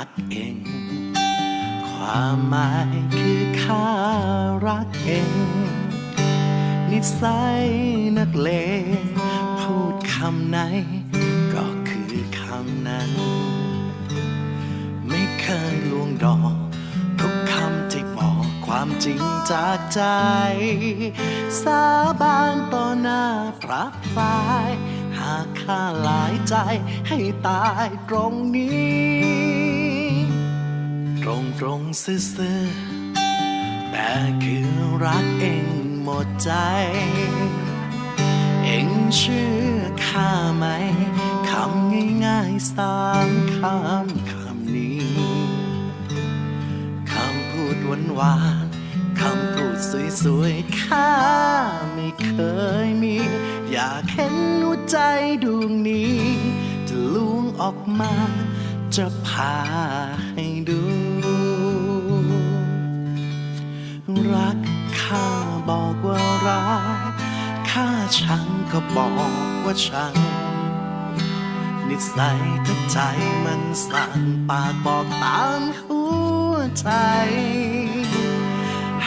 ักเอง ความหมายคือข้ารักเอง นิสัยนักเลงพูดคำไหน ก็คือคำนั้น ไม่เคยลวงดอก ทุกคำที่บอกความจริงจากใจ สาบานต่อหน้าพระปลายหากข้าหลายใจให้ตายตรงนี้ ตรงซื่อแต่คือรักเองหมดใจ เอ็งเชื่อข้าไหมคำง่ายๆสามคำคำนี้ คำพูดหวานๆคำพูดสวยๆข้าไม่เคยมี อยากเห็นหัวใจดวงนี้ จะล้วงออกมาจะพาให้ดู ถ้าชังก็บอกว่าชัง นิสัยถ้าใจมันสั่นปากบอกตามหัวใจ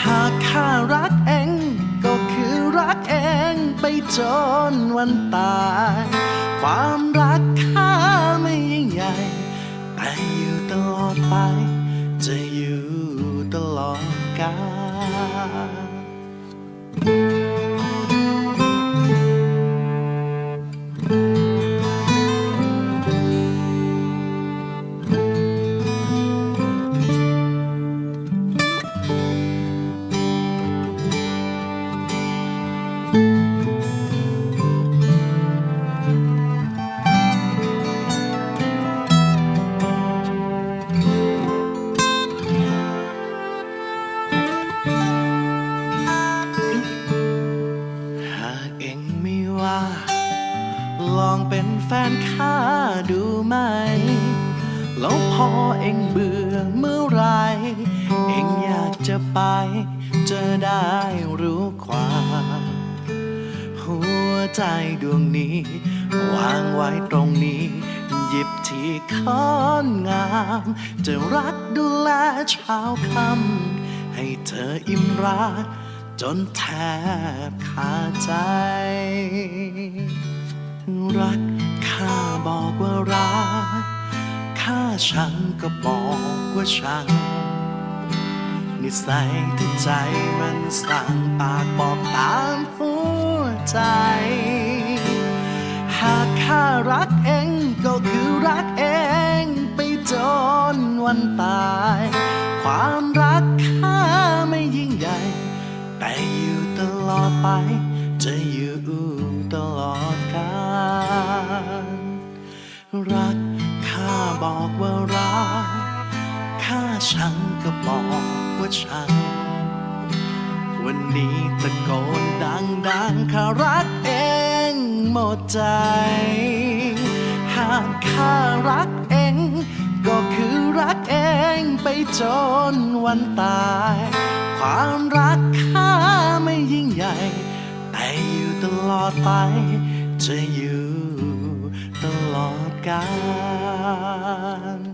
หากข้ารักเองก็คือรักเองไปจนวันตาย ความรัก ลองเป็นแฟนข้าดูไหม แล้วพอเองเบื่อเมื่อไร เองอยากจะไปจะได้รู้ความหัวใจดวงนี้ วางไว้ตรงนี้ หยิบที่ค้อนงาม จะรักดูแลช้าค่ำให้เธออิ่มรักจนแทบขาดใจ รัก ข้าบอกว่ารัก ข้าชังก็บอกว่าชัง นิสัยที่ใจมันสั่งปากบอกตามหัวใจ หากข้ารักเองก็คือรักเองไปจนวันตาย ความรักข้าไม่ยิ่งใหญ่ แต่อยู่ตลอดไป จะอยู่ตลอดกาลรักข้าบอกว่ารักข้าชังก็บอกว่าชังวันนี้ตะโกนดังๆข้ารักเองหมดใจ หากข้ารักเองก็คือรักเองไปจนวันตาย ความรักข้าไม่ยิ่งใหญ่ อยู่ตลอดไป จะอยู่ตลอดกาล